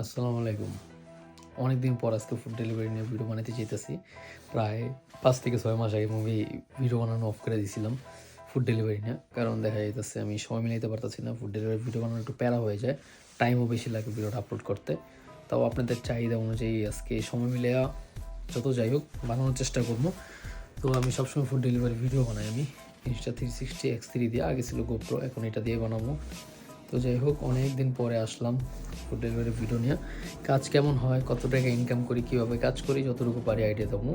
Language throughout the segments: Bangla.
আসসালামু আলাইকুম। অনেকদিন পর আজকে ফুড ডেলিভারি নিয়ে ভিডিও বানাতে চাইতেছি। প্রায় পাঁচ থেকে ছয় মাস আগে মুভি ভিডিও বানানো অফ করে দিয়েছিলাম ফুড ডেলিভারি নিয়ে। কারণ দেখা যাইতেছে আমি সময় মিলাইতে পারতেছি না ফুড ডেলিভারি ভিডিও বানানো একটু প্যারা হয়ে যায় টাইমও বেশি লাগে ভিডিওটা আপলোড করতে। তাও আপনাদের চাহিদা অনুযায়ী আজকে সময় মিলে যত যাই হোক বানানোর চেষ্টা করব। তো আমি সবসময় ফুড ডেলিভারি ভিডিও বানাই আমি। Insta three sixty X three দিয়ে, আগে ছিল গোপ্রো এখন এটা দিয়ে বানাবো। তো যাই হোক অনেক দিন পরে আসলাম ফুড ডেলিভারি ভিডিও নিয়ে। কাজ কেমন হয়? কত টাকা ইনকাম করি? কীভাবে কাজ করি? যতটুকু পারি আইডিয়া দেবো।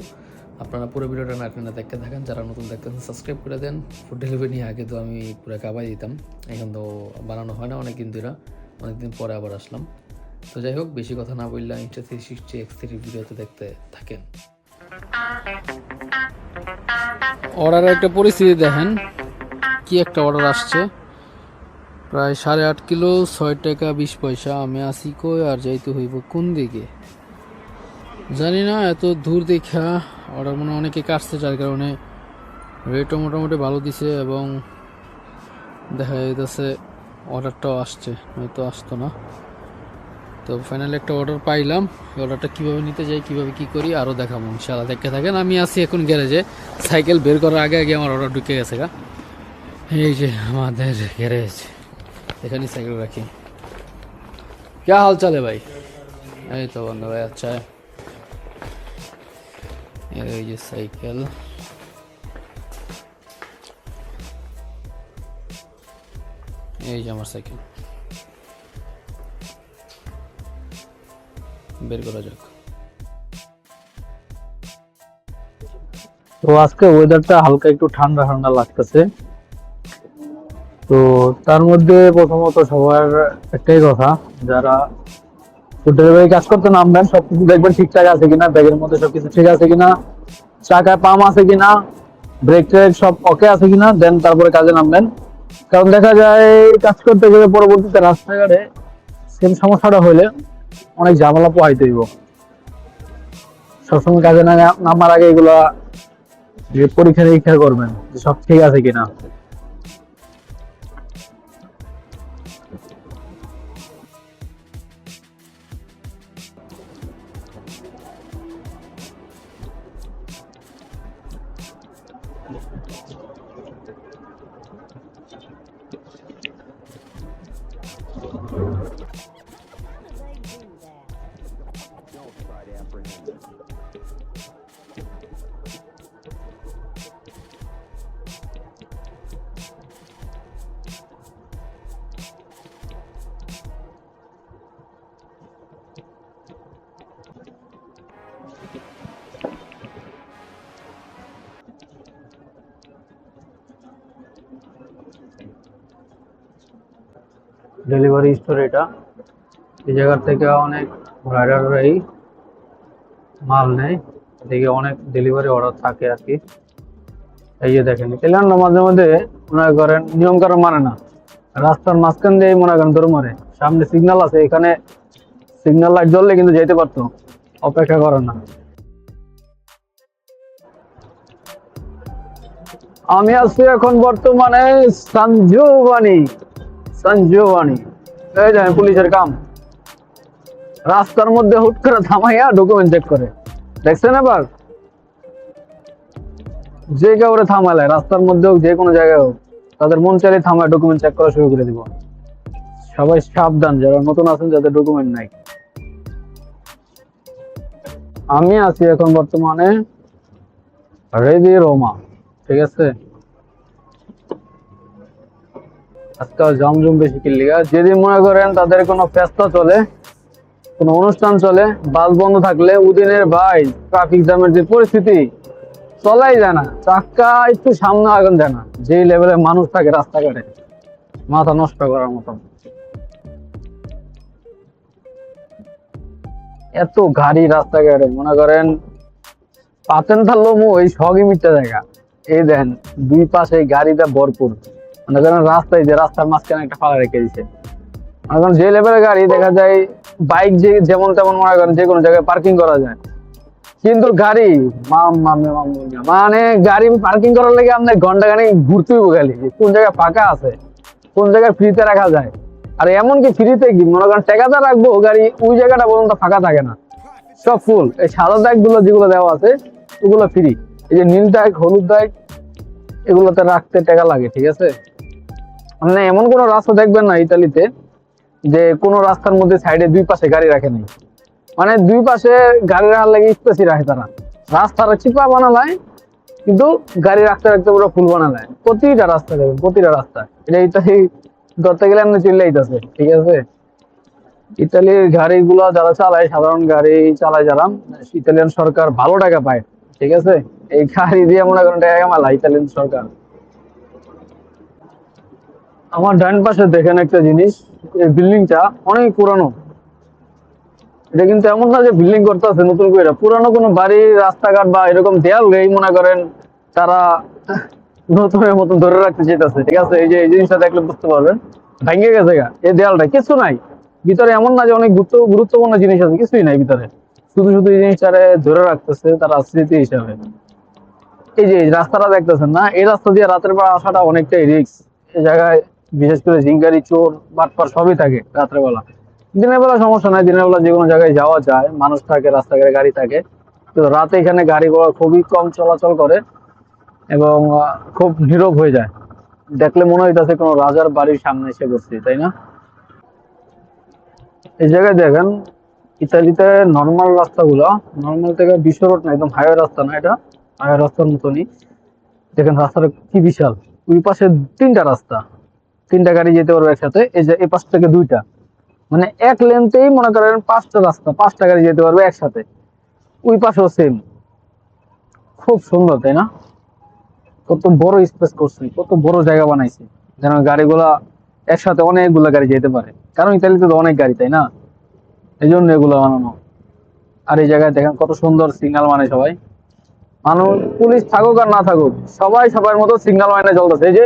আপনারা পুরো ভিডিওটা না দেখতে থাকেন, যারা নতুন দেখতেছেন সাবস্ক্রাইব করে দেন। ফুড ডেলিভারি নিয়ে আগে তো আমি পুরো কাবাই দিতাম, এখন তো বানানো হয় না অনেক দিন ধরে। অনেকদিন পরে আবার আসলাম। তো যাই হোক, বেশি কথা না বললে Insta three sixty X three ভিডিওতে দেখতে থাকেন। অর্ডারের একটা পরিস্থিতি দেখেন। কি একটা অর্ডার আসছে? প্রায় সাড়ে আট কিলো, ছয় টাকা বিশ পয়সা। আমি আসি কই আর যাইতে হইব কোন দিকে? জানি না, এত দূর দেখা। অর্ডার মনে অনেকে কাটছে, যার কারণে রেটও মোটামুটি ভালো দিছে এবং দেখা যাইতেছে অর্ডারটাও আসছে হয়তো আসতো না। তো ফাইনালি একটা অর্ডার পাইলাম। অর্ডারটা কীভাবে নিতে যাই, কীভাবে কী করি আরও দেখাবো, ইনশাআল্লাহ। দেখতে থাকেন, আমি আছি এখন গ্যারেজে। সাইকেল বের করার আগে আগে আমার অর্ডার ঢুকে গেছে গা। এই যে আমাদের গ্যারেজ। এখানেই সাইকেল রাখি। কে হাল চালে ভাই? এই তো বন্ধু ভাই আচ্ছা। এই যে সাইকেল। এই যে আমার সাইকেল। বের করা যাক। তো আজকে ওয়েদারটা হালকা একটু ঠান্ডা ঠান্ডা লাগতেছে। তো তার মধ্যে প্রথমত সবার একটাই কথা, যারা ডেলিভারি কাজ করতে নামবেন, সবকিছু দেখবেন ঠিকঠাক আছে কিনা, ব্যাগের মধ্যে সবকিছু ঠিক আছে কিনা চাকায় পাম আছে কিনা, ব্রেক ট্রেক সব ওকে আছে কিনা, দেন তারপরে কাজে নামবেন। কারণ দেখা যায়, কাজ করতে গেলে পরবর্তীতে রাস্তাঘাটে সেম সমস্যাটা হলে অনেক ঝামেলা পোহাইতে হইব। সবসময় কাজে না নামার আগে এগুলা পরীক্ষা নিরীক্ষা করবেন সব ঠিক আছে কিনা। ডেলিভারি স্টোর এটা। এই জায়গা থেকে অনেক রাইডাররাই মাল নেয়। এদিকে অনেক ডেলিভারি অর্ডার থাকে আর কি। এই যে দেখেন এলাম মাঝে মধ্যে মনে করেন নিয়ম কারণ মানে না। রাস্তার মাঝখান দিয়ে মনে করেন দৌড় মারে। সামনে সিগন্যাল আছে, এখানে সিগন্যাল লাইট জ্বললে কিন্তু যেতে পারতো। অপেক্ষা করেন না। আমি আছি এখন বর্তমানে সঞ্জুবানি সঞ্জীবনী এই দেখেন পুলিশের কাম। রাস্তার মধ্যে হুট করে থামাইয়া ডকুমেন্ট চেক করে। দেখছেন এবার? যে কাউরে থামালে, রাস্তার মধ্যে হোক, যে কোনো জায়গায় হোক, তাদের মন চাইলে থামায় ডকুমেন্ট চেক করা শুরু করে দিব। সবাই সাবধান, যারা নতুন আছেন, যাদের ডকুমেন্ট নাই। আমি আছি এখন বর্তমানে রেডি রোমা, ঠিক আছে? আজকাল জমজম বেশি কিল্লিগা যদি মনে করেন তাদের কোনো ফেস্তা চলে, কোনো অনুষ্ঠান চলে, বাস বন্ধ থাকলে উদিনের ভাই ট্রাফিক জ্যামের যে পরিস্থিতি, চলাই যায় না, চাক্কা একটু সামনে আগান যায় না। যেই লেভেলে মানুষ থাকে রাস্তাঘাটে, মাথা নষ্ট করার মতন এত গাড়ি রাস্তাঘাটে, মনে করেন পাতেন থাকল ওই সগই মিটটা জায়গা এই দেন দুই পাশে গাড়িটা ভরপুর। মনে করেন রাস্তায় যে রাস্তার মাঝখানে একটা ফালা রেখে দিছে। মনে করেন যে লেভেলের গাড়ি দেখা যায় বাইক যে যেমন তেমন মনে করেন যে কোনো জায়গায় পার্কিং করা যায়। কিন্তু গাড়ি মানে গাড়ি পার্কিং করার লেগে আপনার ঘণ্টা খানি ঘুরতে হইব কোন জায়গায় ফাঁকা আছে, কোন জায়গায় ফ্রিতে রাখা যায়। আর এমনকি ফ্রিতে কি, মনে করেন টাকাটা রাখব, গাড়ি ওই জায়গাটা পর্যন্ত ফাঁকা থাকে না। সব ফুল এই সাদা দাগগুলো যেগুলো দেওয়া আছে, ওগুলো ফ্রি এই যে নীল দাগ, হলুদ দাগ এগুলোতে রাখতে টাকা লাগে, ঠিক আছে? মানে এমন কোনো রাস্তা দেখবেন না ইতালিতে, যে কোনো রাস্তার মধ্যে সাইডে দুই পাশে গাড়ি রাখে নাই। মানে দুই পাশে গাড়ি রাখার লাগে স্পেসই রাখে তারা। রাস্তাটা চিপা বানালায়, কিন্তু গাড়ি রাখতে রাখতে পুরো ফুল বানালায়। প্রতিটা রাস্তা দেখবেন, প্রতিটা রাস্তা। এটা ইতালি ধরতে গেলে এমনি চলে যাইতেছে ঠিক আছে? ইতালির গাড়িগুলো যারা চালায়, সাধারণ গাড়ি চালায় যারা, ইতালিয়ান সরকার ভালো টাকা পায়, ঠিক আছে? এই গাড়ি দিয়ে মনে করেন টাকা কামালা ইতালিয়ান সরকার। আমার ডান পাশে দেখেন একটা জিনিস, এই বিল্ডিংটা অনেক পুরানো। এটা কিন্তু এমন না যে বিল্ডিং করতে আছে নতুন করে পুরানো কোনো বাড়ি, রাস্তাঘাট বা এরকম দেয়াল নেই মনে করেন, তারা নতুনের মতো ধরে রাখতে চেয়েছে ঠিক আছে, এই যে, এই জিনিসটা দেখলে বুঝতে পারবেন। ভেঙে গেছে গা, এই দেয়ালটা কিছু নাই। ভিতরে এমন না যে অনেক গুরুত্বপূর্ণ জিনিস আছে, কিছুই নাই ভিতরে। শুধু শুধু এই জিনিসটারে ধরে রাখতেছে তারা স্মৃতি হিসাবে। এই যে রাস্তাটা দেখতেছেন না, এই রাস্তা দিয়ে রাতের বেলা আসাটা অনেকটাই রিস্ক এই জায়গায় বিশেষ করে ঝিঙ্গারি, চোর, বাটপার সবই থাকে রাতের বেলা দিনের বেলা সমস্যা নাই, দিনের বেলা যে কোনো জায়গায় যাওয়া যায়, মানুষ থাকে, রাস্তাঘাটে গাড়ি থাকে। তো রাতে এখানে গাড়ি ঘোড়া খুবই কম চলাচল করে এবং খুব নীরব হয়ে যায়। দেখলে মনে হইতাছে কোনো রাজার বাড়ির সামনে এসে বসছি তাই না? এই জায়গায় দেখেন, ইতালিতে নর্মাল রাস্তাগুলো নর্মাল থেকে বিশ্ব রোড না, একদম হাইওয়ে রাস্তা না এটা? রাস্তার মতনই। দেখেন রাস্তাটা কি বিশাল। ওই পাশে তিনটা রাস্তা। তিনটা গাড়ি যেতে পারবে একসাথে, এই যে এই পাশ থেকে দুইটা। মানে এক লেনতেই মনে করেন পাঁচটা রাস্তা, পাঁচটা গাড়ি যেতে পারবে একসাথে। ওই পাশেও সেম খুব সুন্দর, তাই না? কত বড় স্পেস করছে, কত বড় জায়গা বানাইছে। যেন গাড়িগুলা একসাথে অনেকগুলা গাড়ি যেতে পারে। কারণ ইতালিতে তো অনেক গাড়ি, তাই না? এই জন্য এগুলো বানানো। আর এই জায়গায় দেখেন কত সুন্দর সিগন্যাল মানে সবাই। মানুষ, পুলিশ থাকুক আর না থাকুক, সবাই সবার মতো সিগন্যাল মানে চলতেছে এই যে,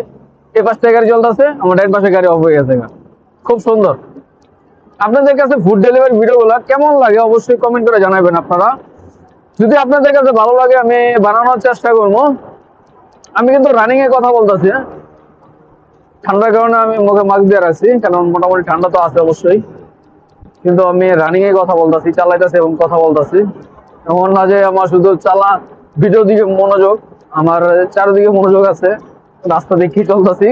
এ পাশে গাড়ি চলতেছে আমার ডাইন পাশে গাড়ি অফ হয়ে গেছে খুব সুন্দর। আপনাদের কাছে ফুড ডেলিভারি ভিডিওগুলো কেমন লাগে অবশ্যই কমেন্ট করে জানাবেন আপনারা। যদি আপনাদের কাছে ভালো লাগে, আমি বানানোর চেষ্টা করব। আমি কিন্তু রানিং কথা বলতেছি হ্যাঁ? ঠান্ডার কারণে আমি মুখে মাস্ক দিয়ে রাখছি, কারণ মোটামুটি ঠান্ডা তো আছে অবশ্যই। কিন্তু আমি রানিং কথা বলতেছি, চালাইতেছি এবং কথা বলতেছি। এমন না যে আমার শুধু চালা ভিডিও দিকে মনোযোগ, আমার চারিদিকে মনোযোগ আছে, রাস্তা দেখি চলতেছি।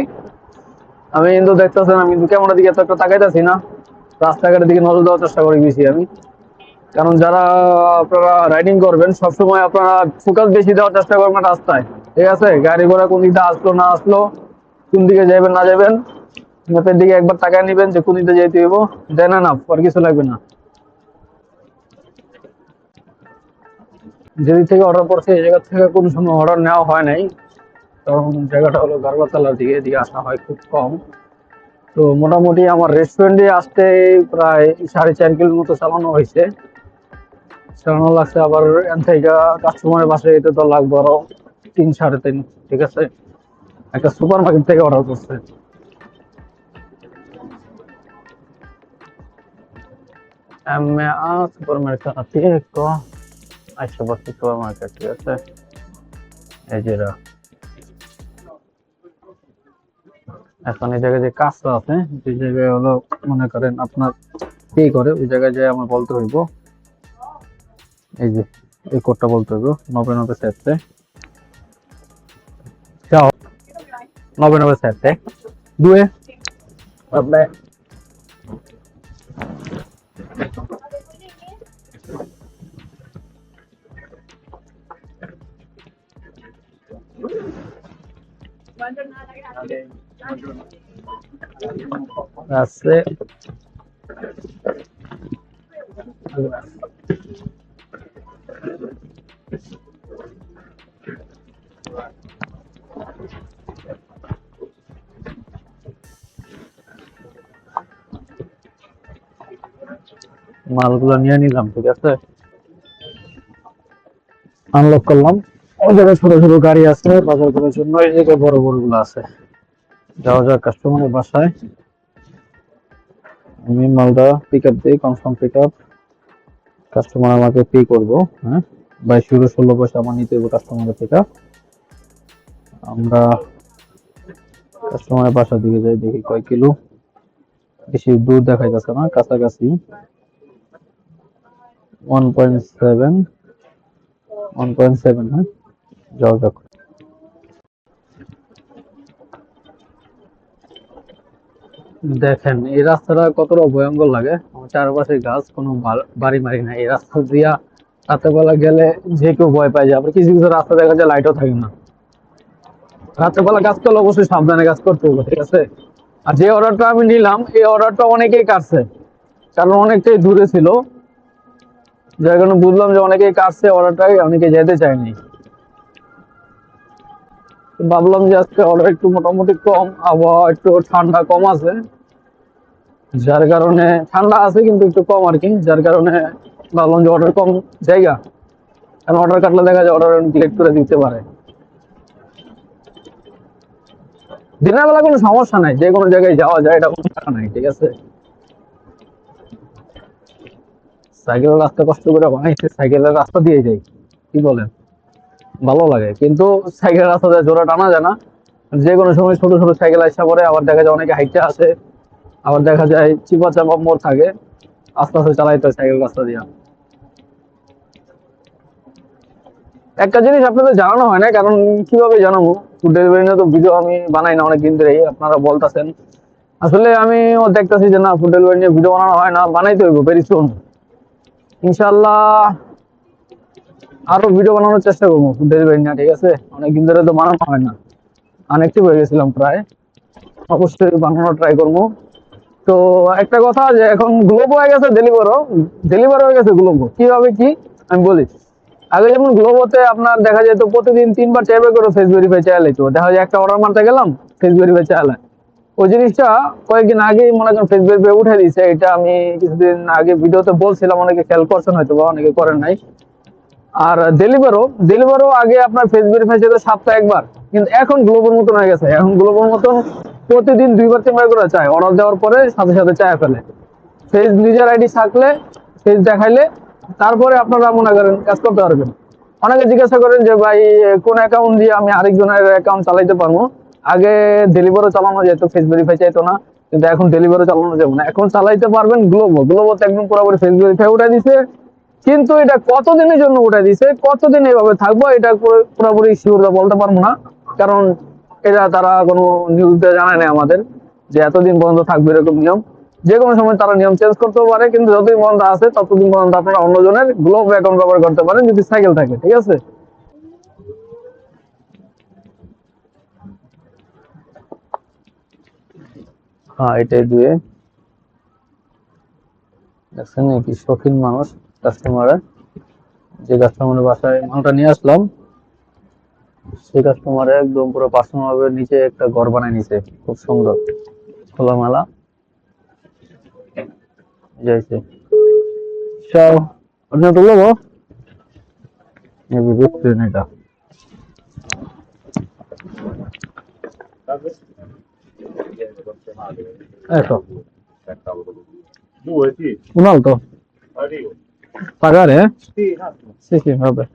আমি কিন্তু দেখতেছেন, আমি কিন্তু ক্যামেরার দিকে এত একটা তাকাইতেছি না। রাস্তাঘাটের দিকে নজর দেওয়ার চেষ্টা করি বেশি আমি। কারণ যারা আপনারা রাইডিং করবেন, সবসময় আপনারা ফোকাস বেশি দেওয়ার চেষ্টা করবেন রাস্তায়। ঠিক আছে? গাড়ি ঘোড়া কোন দিকে আসলো, না আসলো, কোন দিকে যাবেন না যাবেন দিকে একবার তাকায় নিবেন যে কোন দিকে যেতে হইব। দেন না আর কিছু লাগবে না। যেদিক থেকে অর্ডার করছে, এই জায়গা থেকে কোনো সময় অর্ডার নেওয়া হয় নাই। কারণ জায়গাটা হলো গারবাতলার দিকে, এদিকে আসা হয় খুব কম। তো মোটামুটি আমার রেস্টুরেন্টে আসতে প্রায় সাড়ে চার কিলোর মতো চালানো হয়েছে। চালানো লাগছে আবার এখান থেকে কাস্টমারের বাসায় যেতে তো লাগবে আরও তিন, সাড়ে তিন, ঠিক আছে? একটা সুপার মার্কেট থেকে অর্ডার করছে। MA supermercati আচ্ছা বসে সুপার মার্কেট ঠিক আছে? এই যে এখন এই জায়গায় যে কাজটা আছে, যে জায়গায় হলো, মনে করেন আপনার পে করে, ওই জায়গায় যে আমার বলতে হইব। এই যে, এই কোডটা বলতে হইব নবে নবে সেটে ciao nove nove sette due Allora. মালগুলো নিয়ে নিলাম, ঠিক আছে? আনলক করলাম। ওই জায়গায় ছোট ছোট গাড়ি আছে, বাজার করার জন্য, এই জায়গায় বড় বড়গুলো আছে। যাওয়া যাক কাস্টমারের বাসায়। আমি মালদা পিক আপ দিই কনফার্ম পিক আপ কাস্টমার আমাকে পে করব হ্যাঁ? বাইশ ইউরো ষোলো পয়সা আমার নিতে হবে কাস্টমারের পিক আপ আমরা কাস্টমারের বাসার দিকে যাই, দেখি কয় কিলো। বেশি দূর দেখা যাচ্ছে না, কাছাকাছি। One point seven one point seven হ্যাঁ? যাওয়া যাক। দেখেন, এই রাস্তাটা কতটা ভয়ঙ্কর লাগে। আমার চারপাশে গাছ, কোনো বাড়ি মারি না এই রাস্তা দিয়া রাতেরবেলা গেলে যে কেউ ভয় পায় যায় কিছু কিছু রাস্তা দেখা যায় লাইটও থাকে না। রাত্রেবেলা কাজ করলে অবশ্যই সাবধানে কাজ করতে হবে, ঠিক আছে? আর যে অর্ডারটা আমি নিলাম, এই অর্ডারটা অনেকেই কাটছে। কারণ অনেকটাই দূরে ছিল। যার কারণে বুঝলাম যে অনেকেই কাটছে অর্ডারটাই অনেকে যেতে চায়নি। তো ভাবলাম যে আজকে অর্ডার একটু মোটামুটি কম, আবহাওয়া একটু ঠান্ডা কম আছে। যার কারণে ঠান্ডা আছে কিন্তু একটু কম আর কি, যার কারণে ভাবলাম যে অর্ডার কম জায়গা। কারণ অর্ডার কাটলে দেখা যায় অর্ডার ডিলেক্ট করে দিতে পারে। দিনের বেলা কোনো সমস্যা নাই, যে কোনো জায়গায় যাওয়া যায়, এটা কোনো টাকা নাই, ঠিক আছে? সাইকেলের রাস্তা কষ্ট করে বানাইছে, সাইকেলের রাস্তা দিয়ে যাই, কি বলেন? ভালো লাগে। কিন্তু সাইকেলের রাস্তা দিয়ে জোড়া টানা যায় না। যে কোনো সময় ছোট ছোট সাইকেল আসা পরে আবার দেখা যায় অনেকে হাইটে আসে আবার দেখা যায় চিপা চাপা মোড় থাকে। আস্তে আস্তে চালাইতে হয় সাইকেল রাস্তা দিয়া। একটা জিনিস আপনাদের জানানো হয় না, কারণ কীভাবে জানাব? ফুড ডেলিভারি নিয়ে তো ভিডিও আমি বানাই না অনেক দিন ধরেই, আপনারা বলতেছেন। আসলে আমি দেখতেছি যে না ফুড ডেলিভারি নিয়ে ভিডিও বানানো হয় না, বানাইতে হইব ভেরি সুন ইনশাল্লাহ আরও ভিডিও বানানোর চেষ্টা করব ডেলিভারি নিয়ে ঠিক আছে? অনেকদিন ধরে তো বানানো হয় না। আনএক্টিভ হয়ে গেছিলাম প্রায়। অবশ্যই বানানোর ট্রাই করব। তো একটা কথা যে, এখন গ্লোবো হয়ে গেছে ডেলিভারও ডেলিভার হয়ে গেছে গ্লোবো কীভাবে কি? আমি বলি। আগে যেমন গ্লোবোতে আপনার দেখা যেত, প্রতিদিন তিনবার চারবার করে ফেস ভেরিফাই চাইলে তো। দেখা যায় একটা অর্ডার মারতে গেলাম ফেস ভেরিফাই চাইলে ওই জিনিসটা কয়েকদিন আগেই মনে করেন ফেস ভেরিফাই উঠে দিয়েছে। এটা আমি কিছুদিন আগে ভিডিওতে বলছিলাম, অনেকে খেয়াল করছেন হয়তো বা অনেকে করেন নাই। আর ডেলিভারও ডেলিভারও আগে আপনার ফেস ভেরিফাই যেত সপ্তাহে একবার, কিন্তু এখন গ্লোবাল মতন হয়ে গেছে। এখন গ্লোবাল মতন প্রতিদিন দুইবার তিনবার করে চায়। অর্ডার দেওয়ার পরে সাথে সাথে চায় ফেলে। ফেস নিজের আইডি থাকলে ফেস দেখাইলে, তারপরে আপনারা মনে করেন, কাজ করতে পারবেন। অনেকে জিজ্ঞাসা করেন যে, ভাই, কোন অ্যাকাউন্ট দিয়ে আমি আরেকজনের অ্যাকাউন্ট চালাইতে পারব? আগে ডেলিভারও চালানো যেত ফেস ভেরিফাই চাইতো না, কিন্তু এখন ডেলিভারও চালানো যাবে না। এখন চালাইতে পারবেন গ্লোবো গ্লোবো তো একদম পুরোপুরি ফেস ভেরিফাই উঠে দিছে। কিন্তু এটা কতদিনের জন্য উঠে দিছে? কতদিন এইভাবে থাকব? এটা পুরোপুরি শিওর বলতে পারব না। কারণ এটা তারা কোনো নিউজ দিয়ে জানায় না আমাদের যে এতদিন পর্যন্ত থাকবে এরকম নিয়ম। যে কোনো সময় তারা নিয়ম চেঞ্জ করতেও পারে, কিন্তু যতদিন পর্যন্ত আছে, ততদিন পর্যন্ত আপনারা অন্যজনের গ্লোব অ্যাকাউন্ট ব্যবহার করতে পারেন, যদি সাইকেল থাকে, ঠিক আছে? হ্যাঁ এটাই দুয়ে। দেখছেন নাকি শৌখিন মানুষ। কাস্টমারের যে কাস্টমারের বাসায় মালটা নিয়ে আসলাম সেই কাস্টমারে একদম পুরো পার্সোনাল ভাবে নিচে একটা ঘর বানায় নিছে খুব সুন্দর খোলামেলা যাইছে আপনি তো বলব এবি এটা Ecco, Due, sì. un altro. Arrivo. Eh? Attimo. Sì, sì, vabbè.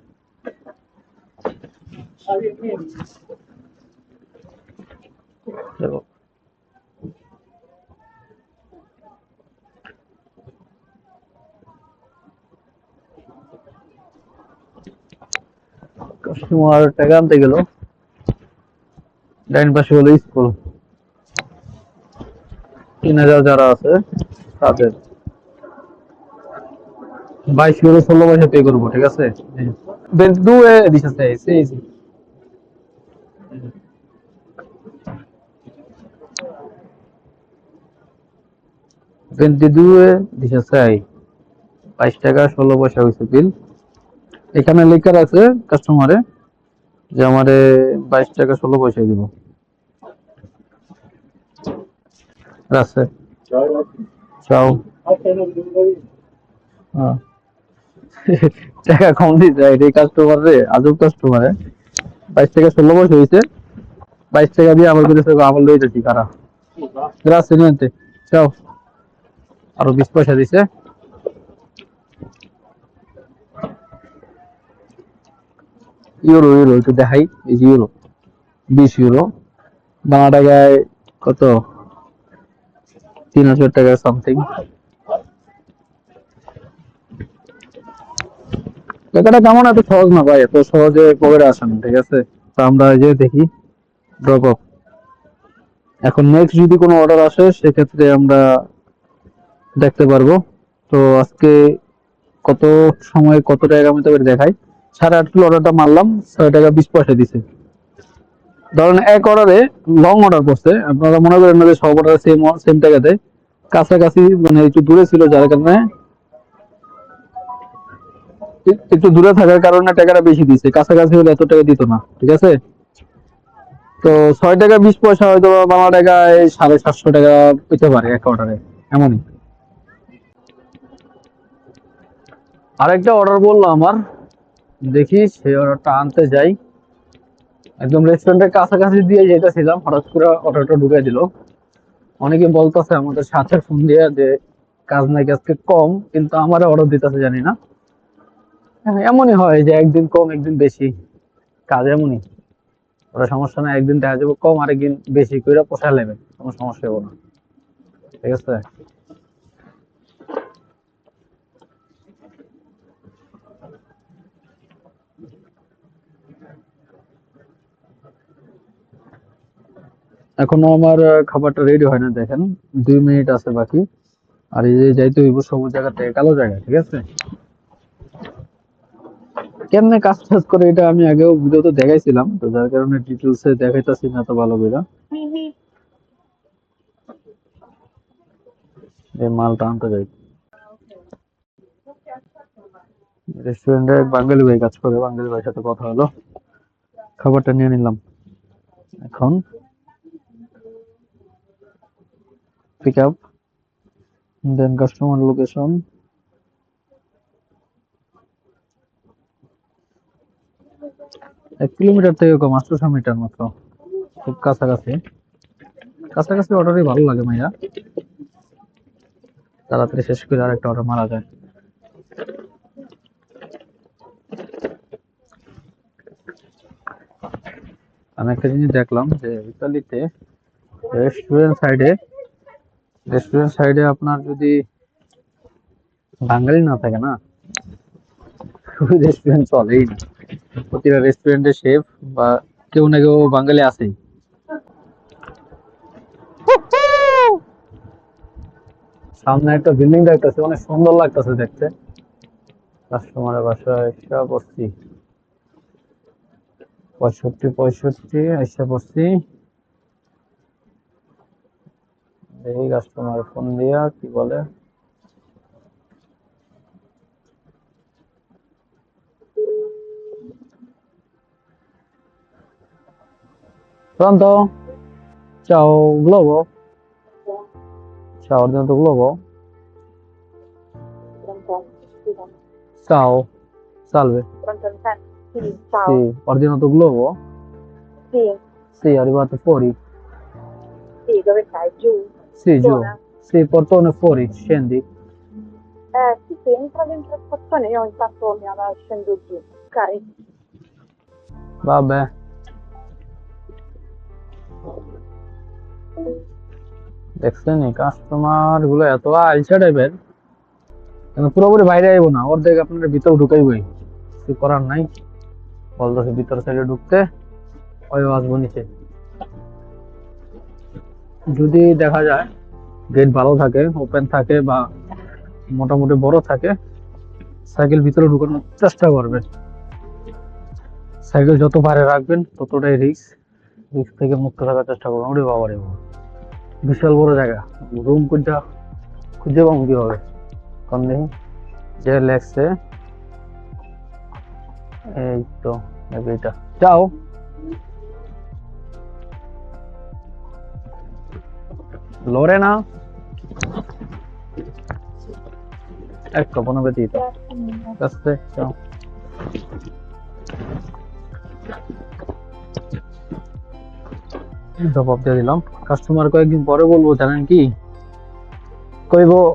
Customer টাকা আনতে গেল ডাইন পাশে হলো স্কুল তিন হাজার যারা আছে তাদের বাইশ ইউরো ষোলো পয়সা পে করব ঠিক আছে? diciassei বাইশ টাকা ষোলো পয়সা হয়েছে বিল এখানে লেখা আছে কাস্টমারে যে আমারে বাইশ টাকা ষোলো পয়সা দিব। আছে চাও। io. হ্যাঁ। টাকা কম দিতে এই আজব বাইশ টাকা ষোলো হয়েছে বাইশ টাকা দিয়ে আমার কাছে যাচ্ছি কারা। চাও আরও বিশ পয়সা দিছে। ইউরো ইউরো, একটু দেখাই, এই যে ইউরো, বিশ ইউরো। বাংলা টাকায় কত? তিন হাজার টাকা সামথিং টাকাটা কেমন এত সহজ না ভাই, এত সহজে পকেটে আসে না, ঠিক আছে? তো আমরা যে দেখি ড্রপ অফ এখন নেক্সট যদি কোনো অর্ডার আসে, সেক্ষেত্রে আমরা দেখতে পারব। তো আজকে কত সময়, কত টাকা আমি তবে দেখাই। সাড়ে আট কিলো অর্ডারটা মারলাম ছয় টাকা বিশ পয়সা দিছে। ধরেন এক অর্ডারে লং অর্ডার করছে, আপনারা মনে করেন না যে সব অর্ডার সেম সেম টাকাতে। কাছাকাছি মানে একটু দূরে ছিল, যার কারণে একটু দূরে থাকার কারণে টাকাটা বেশি দিছে। কাছাকাছি হলে এত টাকা দিত না, ঠিক আছে? তো ছয় টাকা বিশ পয়সা হয়তো বাংলা টাকায় সাড়ে সাতশো টাকা পেতে পারে এক অর্ডারে এমনই। আরেকটা অর্ডার বলল আমার। দেখি সেই অর্ডারটা আনতে যাই। একদম রেস্টুরেন্টের কাছাকাছি দিয়ে যেতেছিলাম, হঠাৎ করে অর্ডারটা ঢুকে দিল। অনেকে বলতেছে আমাদের সাথে ফোন দিয়ে যে কাজ নাকি আজকে কম, কিন্তু আমার অর্ডার দিতেছে জানি না। এমনই হয় যে একদিন কম, একদিন বেশি। কাজ এমনই। ওরা সমস্যা না একদিন দেখা যাবে কম, আরেকদিন বেশি করে পোষায় নেবে। কোনো সমস্যা হবে না। ঠিক আছে? এখনও আমার খাবারটা রেডি হয় না, দেখেন। দুই মিনিট আছে বাকি। আর এই যে যাইতে হইব সবুজ জায়গা থেকে কালো জায়গা, ঠিক আছে? কেমনে কাজ টাজ করে এটা আমি আগেও ভিডিওতে দেখাইছিলাম, তো যার কারণে ডিটেলস দেখাইতাছি না তো ভালো করে এই মালটা আনতে যাই। রেস্টুরেন্টে বাঙালি ভাই কাজ করে, বাঙালি ভাইয়ের সাথে কথা হলো। খাবারটা নিয়ে নিলাম। এখন pick up, then customer location এক কিলোমিটার থেকে কম আটশোশো মিটার মাত্র খুব কাছাকাছি। কাছাকাছি অর্ডারই ভালো লাগে মাইয়া। তাড়াতাড়ি শেষ করে আরেকটা অর্ডার মারা যায়। আমি একটা জিনিস দেখলাম যে ইতালিতে রেস্টুরেন্ট সাইডে রেস্টুরেন্ট সাইডে আপনার যদি বাঙালি না থাকে না রেস্টুরেন্ট চলেই না। প্রতিটা রেস্টুরেন্টে শেফ বা কেউ না কেউ বাঙালি আছেই। সামনে একটা বিল্ডিং দেখতেছে, অনেক সুন্দর লাগতেছে দেখতে। কাস্টমারের বাসায় পড়ছি। পঁয়ষট্টি পঁয়ষট্টি, এসে পড়ছি। এই কাস্টমার ফোন দিয়া, কি বলে? Pronto? Ciao Globo? Ciao, ho ordinato Globo? Pronto? Scusa. Ciao, salve. Pronto? Sì, ciao. Sì, ho ordinato Globo? Sì, Sì, è arrivato fuori. sì, dove stai? Giù? Sì, giù. Zona? Sì, portone fuori, scendi. Eh, sì, sì, entra dentro la stazione, io intanto mi vado scendo giù. Ok? Vabbè. দেখছেন, এই কাস্টমারগুলো এত আইসা টাইপের পুরোপুরি বাইরে আইবো না, অর্ধেক আপনার ভিতর ঢুকাইবই। কিছু করার নাই। বলতেছে ভিতর সাইডে ঢুকতে, ওই আসব নিচে। যদি দেখা যায় গেট ভালো থাকে ওপেন থাকে বা মোটামুটি বড় থাকে সাইকেল ভিতরে ঢুকানোর চেষ্টা করবেন। সাইকেল যত বাইরে রাখবেন, ততটাই রিস্ক রিস্ক থেকে মুক্ত থাকার চেষ্টা করবেন ওরে বাবা রে বিশাল বড় জায়গা। রুম কোনটা খুঁজে পাবো কীভাবে? কম দেখি যে লেগছে, এই তো এটা। যাও। Lorena ecco buon appetito ciao. জবাব দিয়ে দিলাম। কাস্টমার কয়েকদিন পরে বলব, জানেন কি? কইব,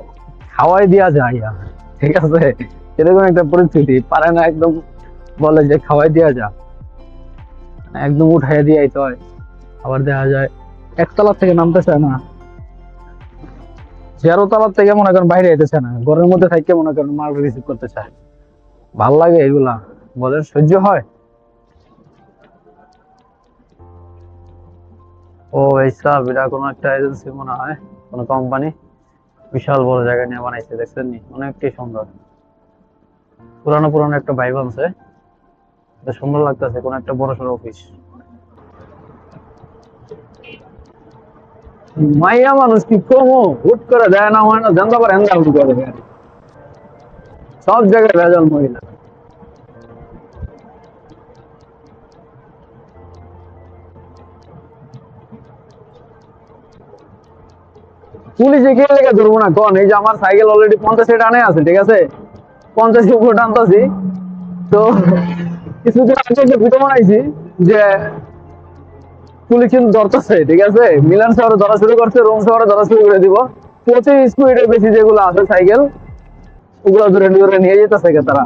খাওয়াই দেওয়া যায় আর। ঠিক আছে? এরকম একটা পরিস্থিতি। পারে না একদম বলে যে, খাওয়াই দেওয়া যা। একদম উঠাইয়া দিয়ে আইতে হয়। আবার দেখা যায় একতলা থেকে নামতে চায় না। জেরো তলার থেকে মনে করেন বাইরে যেতেছে না। ঘরের মধ্যে থাকতে মনে করেন মাল রিসিভ করতে চায়। ভালো লাগে এগুলা। বলেন, সহ্য হয়? ও এইসব এটা কোনো একটা এজেন্সি মনে হয়, কোনো কোম্পানি বিশাল বড় জায়গা নিয়ে বানাইছে, দেখছেন নি? অনেকটাই সুন্দর। পুরানো পুরানো একটা ভাইব এটা সুন্দর লাগতেছে, কোন একটা বড় সড়ো অফিস মাইয়া মানুষ কি কমো? হুট করে দেয় না, হয় না, জানতে পারে হুট করে সব জায়গায় ভেজাল মহিলা। পুলিশে কে লেগে ধরবো না? কোন? এই যে আমার সাইকেল অলরেডি পঞ্চাশে টানে আছে, ঠিক আছে? উপর টানতাছি। তো কিছুদিন আগে যে পুলিশ কিন্তু ধরতেছে, ঠিক আছে? মিলান শহরে ধরা শুরু করছে, রোম শহরে ধরা শুরু করে দিব। পঁচিশ স্পিডের বেশি যেগুলো আছে সাইকেল, ওগুলো ধরে ধরে নিয়ে যেতেছে তারা।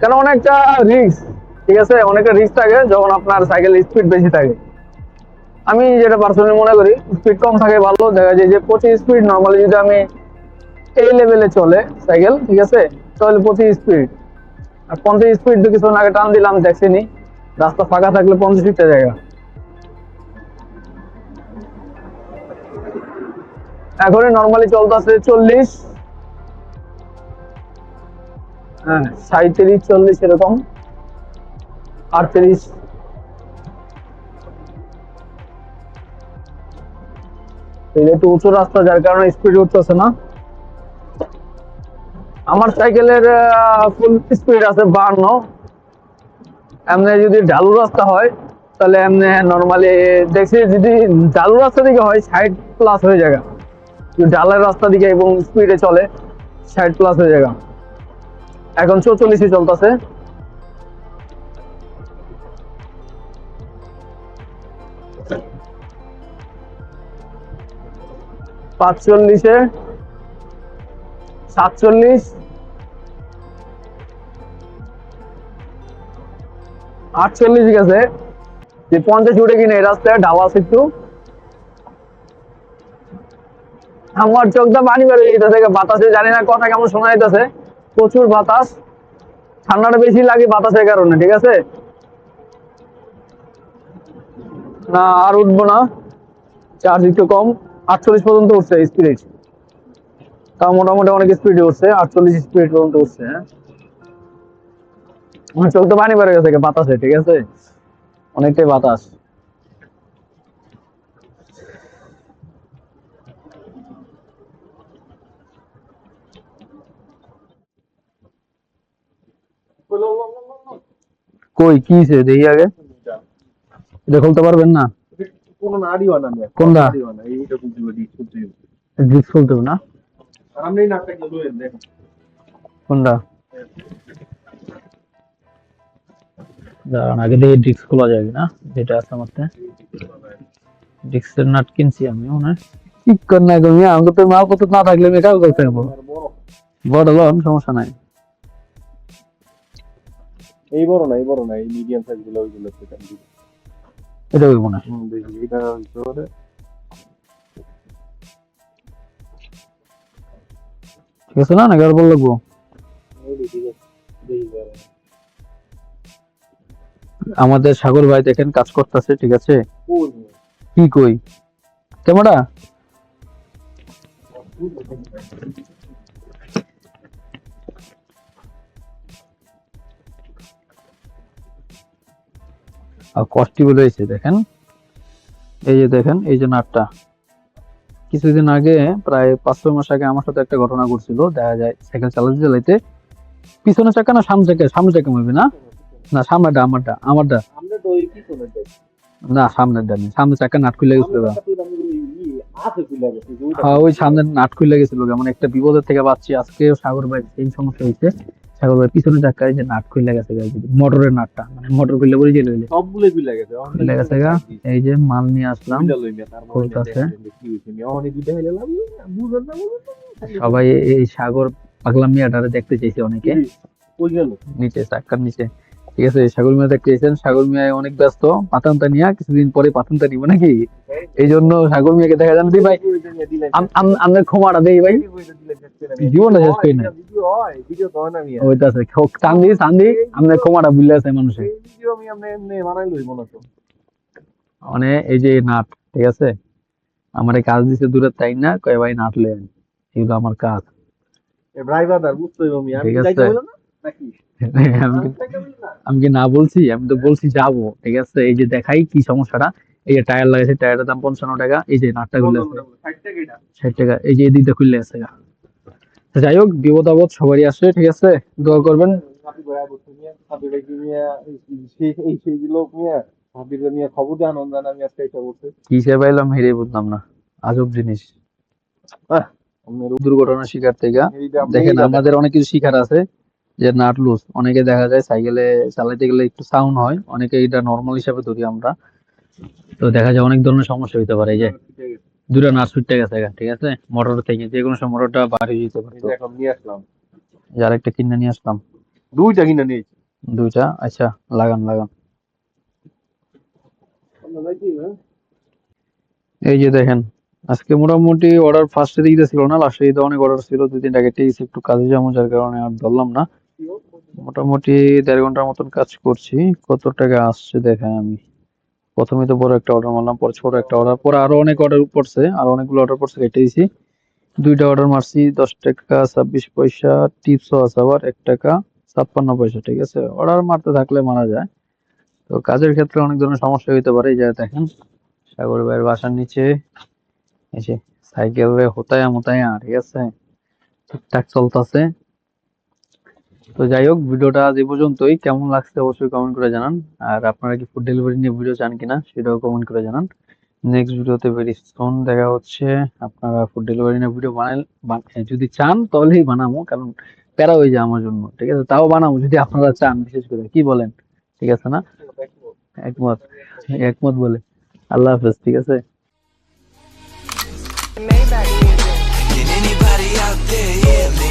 কারণ অনেকটা রিস্ক ঠিক আছে? অনেকটা রিস্ক থাকে যখন আপনার সাইকেল স্পিড বেশি থাকে। আমি যেটা পার্সোনালি মনে করি স্পিড কম থাকে ভালো, দেখা যায় যে পঁচিশ স্পিড নর্মালি যদি আমি এই লেভেলে চলে সাইকেল ঠিক আছে? তাহলে পঁচিশ স্পিড আর পঞ্চাশ স্পিড তো কিছুক্ষণ আগে টান দিলাম দেখছিনি রাস্তা ফাঁকা থাকলে পঞ্চাশ ফিটটা জায়গা। এখনই নর্মালি চলতে চলতেছে চল্লিশ। হ্যাঁ সাঁত্রিশ চল্লিশ এরকম। আটত্রিশ। একটু উঁচু রাস্তা, যার কারণে স্পিড উঠতেছে না। আমার সাইকেলের ফুল স্পিড আছে বান্ন। এমনি যদি ঢালু রাস্তা হয়, তাহলে এমনি নর্মালি দেখছি যদি ঢালু রাস্তা দিকে হয় ষাট প্লাস হয়ে যায় যদি ঢালের রাস্তা দিকে এবং স্পিডে চলে ষাট প্লাস হয়ে যায় এখন চৌচল্লিশে চলতেছে। পাঁচচল্লিশে, সাতচল্লিশ, আটচল্লিশ গেছে। যে পঞ্চাশ উঠে কিনে এই রাস্তায়, ঢাবা আছে একটু। আমার চোখটা পানি বের হয়ে যেতেছে বাতাসে জানি না কথা কেমন শোনা যাইতেছে। প্রচুর বাতাস। ঠান্ডাটা বেশি লাগে বাতাসের কারণে, ঠিক আছে? না, আর উঠবো না। চার্জ একটু কম। আটচল্লিশ পর্যন্ত উঠছে স্পিড তাও মোটামুটি অনেক স্পিডে উঠছে, আটচল্লিশ স্পিড পর্যন্ত উঠছে হ্যাঁ। চোখ তো পানি বেড়ে গেছে বাতাসে ঠিক আছে? অনেকটাই বাতাস। কই, কি দেখি আগে। এটা খুলতে পারবেন না? কোনো নাড়ি বানানো কোনটা? নাড়ি বানা এইটা খুলতে পারি খুলতে ডিস্ক খুলতে হবে না? সামনেই নাটটা গেল দেখ। কোনটা? দাঁড়ান আগে দেখি ডিস্ক খোলা যায় না? যেটা আছে আমার ডিস্কের নাট কিনছি আমি হয়। ঠিক কর না গো মিয়া আমাকে তো মালপত্র না থাকলে আমি কাজ করতে পারব বড়। লন সমস্যা নাই। এই বড় না এই বড় না এই মিডিয়াম সাইজগুলো ওইগুলো এটা মনে হয় এটা ঠিক আছে না নাকি আর বল লাগবো। আমাদের সাগর ভাই দেখেন কাজ করতেছে ঠিক আছে? কি কই? ক্যামেরা? আর কস্টিবল হয়েছে দেখেন। এই যে দেখেন এই যে নাটটা। কিছুদিন আগে প্রায় পাঁচ ছয় মাস আগে আমার সাথে একটা ঘটনা ঘটছিল। দেখা যায় সাইকেল চালাতে চালাইতে পিছনে চাকা না সামনে চাকা? সামনে চাকা মারবে না? না সামনেটা আমারটা আমারটা। না সামনের ডানে সামনে চাকা নাট খুলে গেছিল গা। আছে খুলে গেছে যে ওইটা। হ্যাঁ ওই সামনে নাট খুলে গেছিল। মানে একটা বিপদের থেকে বাঁচছি। আজকে সাগর ভাই সেই সমস্যা হয়েছে। ভাই পিছনে যে নাট খুলে গেছে এই যে মোটরের নাটটা মানে মোটর খুলে পরে জেলে হইলে সবগুলো খুলে গেছে খুলে গেছে গা এই যে মাল নিয়ে আসলাম মানে। সবাই এই সাগর পাগলা মিয়াটারে দেখতে চাইছে অনেকে। নিচে চাকার নিচে। ঠিক আছে সাগর মিয়া দেখতে এসেছেন। সাগর মিয়া অনেক ব্যস্ত পাতানটা নিয়ে কিছুদিন পরে পাতানটা নিব নাকি? এই জন্য সাগর মিয়াকে দেখা যান দি ভাই আম- আম- আমরা ক্ষমাটা দেই ভাই। জীবনটা শেষ করি না মিয়া ওইটাছে চান্দি চান্দি আমরা ক্ষমাটা বুঝলে আছে মানুষে। এই ভিডিও আমি এমনি এমনি বানাই লই মনে এই যে নাট ঠিক আছে? আমার এই কাজ দিছে দূরের তাই না? কয় ভাই নাট লেন। এগুলো আমার কাজ। ভাই বাদার বুঝতে ঠিক আছে। নাকি? আমি কি- না? বলছি? আমি তো বলছি যাব ঠিক আছে? এই যে দেখাই কি সমস্যাটা। এই যে টায়ার লাগাইছে টায়ারের দাম পঞ্চান্ন টাকা। এই যে নাটটা খুলে আছে। ষাট টাকা। এই যে এদিকটা খুললে আছে। যাই হোক বিপদ আপদ সবারই আসে ঠিক আছে? দোয়া করবেন। হাবি ভাই বলছে মিয়া হাবি ভাই কি মিয়া এই- সেই এই সেই লোক মিয়া হাবি ভাই মিয়া খবর দেন অনলাইন আমি আজকে এটা বলছে কিসে পাইলাম হেরে বুঝলাম না। আজব জিনিস। দুর্ঘটনার শিকার থেকে। দেখেন আমাদের অনেক কিছু শিখার আছে। যে নাট লুজ অনেকে দেখা যায় সাইকেলে চালাইতে গেলে একটু সাউন্ড হয় অনেকে এটা নর্মাল হিসাবে ধরি আমরা। তো দেখা যায় অনেক ধরনের সমস্যা হইতে পারে যে দুটো নাট ছুটতে গেছে ঠিক আছে? মোটর থেকে যে কোনো সময় মোটরটা বাড়ি যেতে পারতো এখন নিয়ে আসলাম। যার একটা কিনে নিয়ে আসলাম। দুইটা কিনে নিয়েছি। দুইটা? আচ্ছা লাগান লাগান। এই যে দেখেন আজকে মোটামুটি অর্ডার ফার্স্টের দিকে ছিল না লাস্টে দিকে অনেক অর্ডার ছিল দুই তিনটা গেছি একটু কাজে যাব যার কারণে আর ধরলাম না। মোটামুটি দেড় ঘণ্টার মতন কাজ করছি। কত টাকা আসছে দেখেন আমি। প্রথমে তো বড় একটা অর্ডার মারলাম, পরে ছোট একটা অর্ডার পরে আরও অনেক অর্ডার পড়ছে, আর অনেকগুলো অর্ডার পড়ছে, কেটে দিয়েছি দুইটা অর্ডার মারছি, দশ টাকা, ছাব্বিশ পয়সা টিপসও আছে আবার, এক টাকা, ছাপ্পান্ন পয়সা, ঠিক আছে? অর্ডার মারতে থাকলে মারা যায়। তো কাজের ক্ষেত্রে অনেক ধরনের সমস্যা হইতে পারে যে দেখেন, সাগর ভাইয়ের বাসার নিচে। যে সাইকেল হোতায়া মোতায়া, ঠিক আছে? ঠিকঠাক চলতেছে। তো যাই হোক ভিডিওটা আজ এই পর্যন্তই। কেমন লাগছে অবশ্যই কমেন্ট করে জানান। আর আপনারা কি ফুড ডেলিভারি নিয়ে ভিডিও চান কিনা সেটাও কমেন্ট করে জানান। নেক্সট ভিডিওতে ভেরি সুন দেখা হচ্ছে। আপনারা ফুড ডেলিভারি নিয়ে ভিডিও বানাল বান- যদি চান তাহলেই বানাবো কারণ প্যারা হয়ে যায় আমার জন্য। ঠিক আছে? তাও বানাবো যদি আপনারা চান বিশেষ করে। কি বলেন? ঠিক আছে না? একমত। একমত বলে। আল্লাহ হাফেজ ঠিক আছে? Can anybody out there hear me?